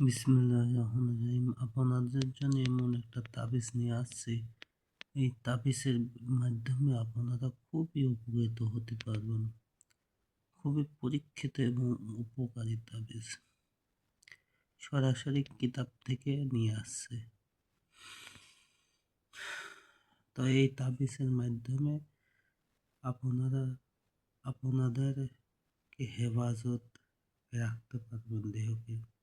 বিসমিল্লাহ রহমান রহিম। আপনাদের জন্য এমন একটা তাবিজ নিয়ে আসছি। এই তাবিজের মাধ্যমে আপনারা খুবই উপকৃত হতে পারবেন। খুবই পরীক্ষিত এবং উপকারী তাবিজ। সরাসরি কিতাব থেকে নিয়ে আসছে। তো এই তাবিজের মাধ্যমে আপনারা, আপনাদেরকে হেফাজত রাখতে পারবেন দেহকে।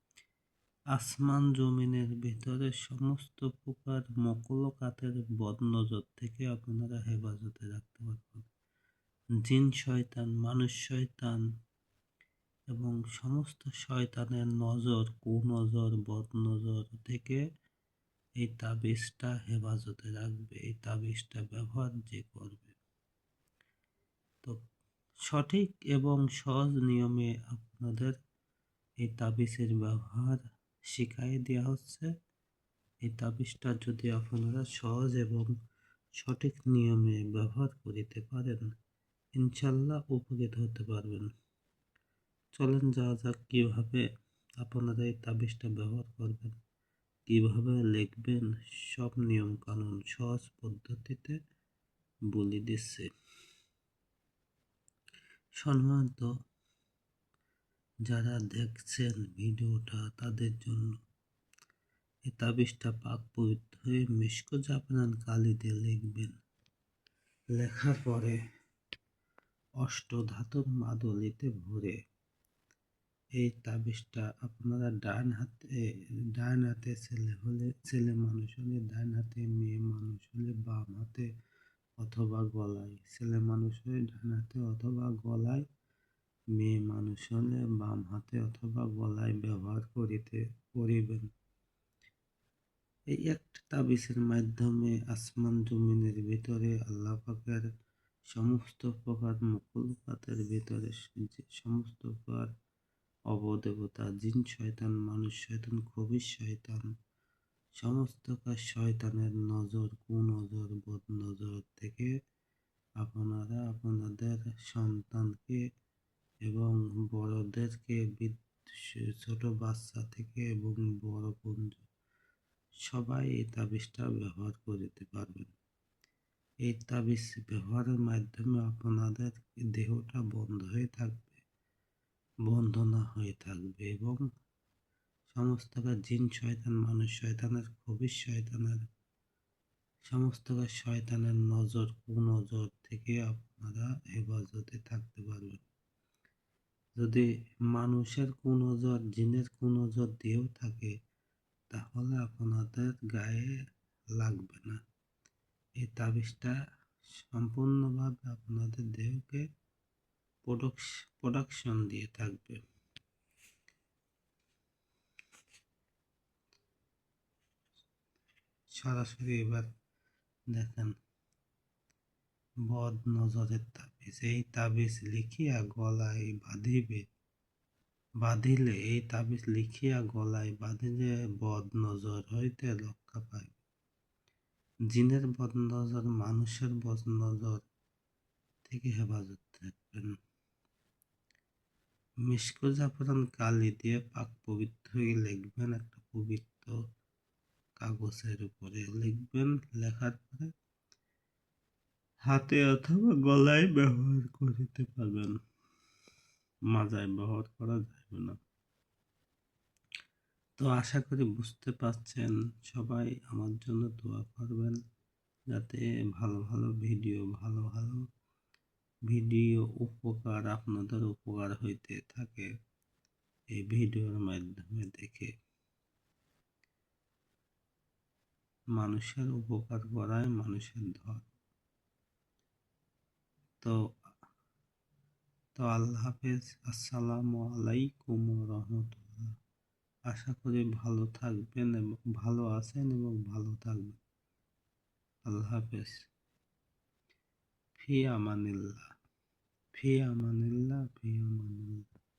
আসমান জমিনের ভিতরে সমস্ত প্রকার মকলকাতের বদনজর থেকে আপনারা হেফাজতে রাখতে পারবেন। জিন শয়তান, মানুষ শয়তান এবং সমস্ত শয়তানের নজর, কুনজর, বদনজর থেকে এই তাবিজটা হেফাজতে রাখবে, এই তাবিজটা ব্যবহার যে করবে। তো সঠিক এবং সহজ নিয়মে আপনাদের এই তাবিজের ব্যবহার শিখাই দেওয়া হচ্ছে। এই তাবিজটা যদি আপনারা সহজ এবং সঠিক নিয়মে ব্যবহার করিতে পারেন, ইনশাল্লাহ উপকৃত হতে পারবেন। চলেন যাওয়া যাক কীভাবে আপনারা এই তাবিজটা ব্যবহার করবেন, কীভাবে লিখবেন, সব নিয়ম কানুন সহজ পদ্ধতিতে বলে দিচ্ছে। সম্মানিত যারা দেখছেন ভিডিওটা তাদের জন্য। এই তাবিজটা পাক পবিত্র হয়ে মিষ্ক জাপানান কালিতে লিখবেন। লেখার পরে অষ্টধাতুর মাদলিতে ভরে এই তাবিজটা আপনারা ডান হাতে ডান হাতে ছেলে হলে, ছেলে মানুষ হলে, ডান হাতে মেয়ে মানুষ হলে বাম হাতে অথবা গলায়, ছেলে মানুষ হলে ডান হাতে অথবা গলায় মেয়ে মানুষ হলে বাম হাতে অথবা গলায় ব্যবহার করিতে করিবেন এই একটা তাবিজের মাধ্যমে আসমান জমিনের ভিতরে আল্লাহ পাকের সমস্ত প্রকার মুকুলপাতের ভিতরে সমস্ত প্রকার অবদেবতা, জিন শয়তান, মানুষ শয়তান, খুবই শয়তান, সমস্ত কাজ শয়তানের নজর, কুনজর বদ নজর থেকে আপনারা আপনাদের সন্তানকে এবং বড়দেরকে ছোট বাচ্চা থেকে এবং বড় পুঞ্জ সবাই এই তাবিজটা ব্যবহার করতে পারবেন। এই তাবিজ ব্যবহারের মাধ্যমে আপনাদের দেহটা বন্ধ হয়ে থাকবে বন্ধ না হয়ে থাকবে এবং সমস্ত জিন শয়তান, মানুষ শয়তানের খুবই শয়তানের, সমস্ত শয়তানের নজর, কুনজর থেকে আপনারা হেফাজতে থাকতে পারবেন। যদি মানুষের কুনজর, জিনের কোন কুনজর দিয়েও থাকে, তাহলে আপনাদের গায়ে লাগবে না। এই তাবিজটা সম্পূর্ণভাবে আপনাদের দেহকে প্রোডাকশন দিয়ে থাকবে। সরাসরি এবার দেখেন বদ নজরের তাবিজ এই তাবিজ লিখিয়া গলায় বাঁধিবে, বাঁধিলে এই তাবিজ লিখিয়া গলায় বাঁধিলে বদ নজর হইতে রক্ষা পায় জিনের বদ নজর মানুষের বদ নজর থেকে হেফাজত থাকবেন মিষ্কু জাফরান কালি দিয়ে পাক পবিত্র লিখবেন, একটা পবিত্র কাগজের উপরে লিখবেন হাতে অথবা গলায় ব্যবহার করতে পারবেন। মাজায় ব্যবহার করা যাবে না। তো আশা করি বুঝতে পারছেন। সবাই আমার জন্য দোয়া করবেন যাতে ভালো ভালো ভিডিও, ভালো ভালো ভিডিও উপকার আপনাদের উপকার হইতে থাকে এই ভিডিওর মাধ্যমে দেখে। মানুষের উপকার করায় মানুষের ধর্ম তো তো আল্লাহ হাফেজ, আসসালামু আলাইকুম রহমতুল্লাহ আশা করি ভালো থাকবেন এবং ভালো আছেন এবং ভালো থাকবেন। আল্লাহ হাফেজ। ফি আমানিল্লাহ। ফি আমানিল্লাহ ফি আমানিল্লাহ।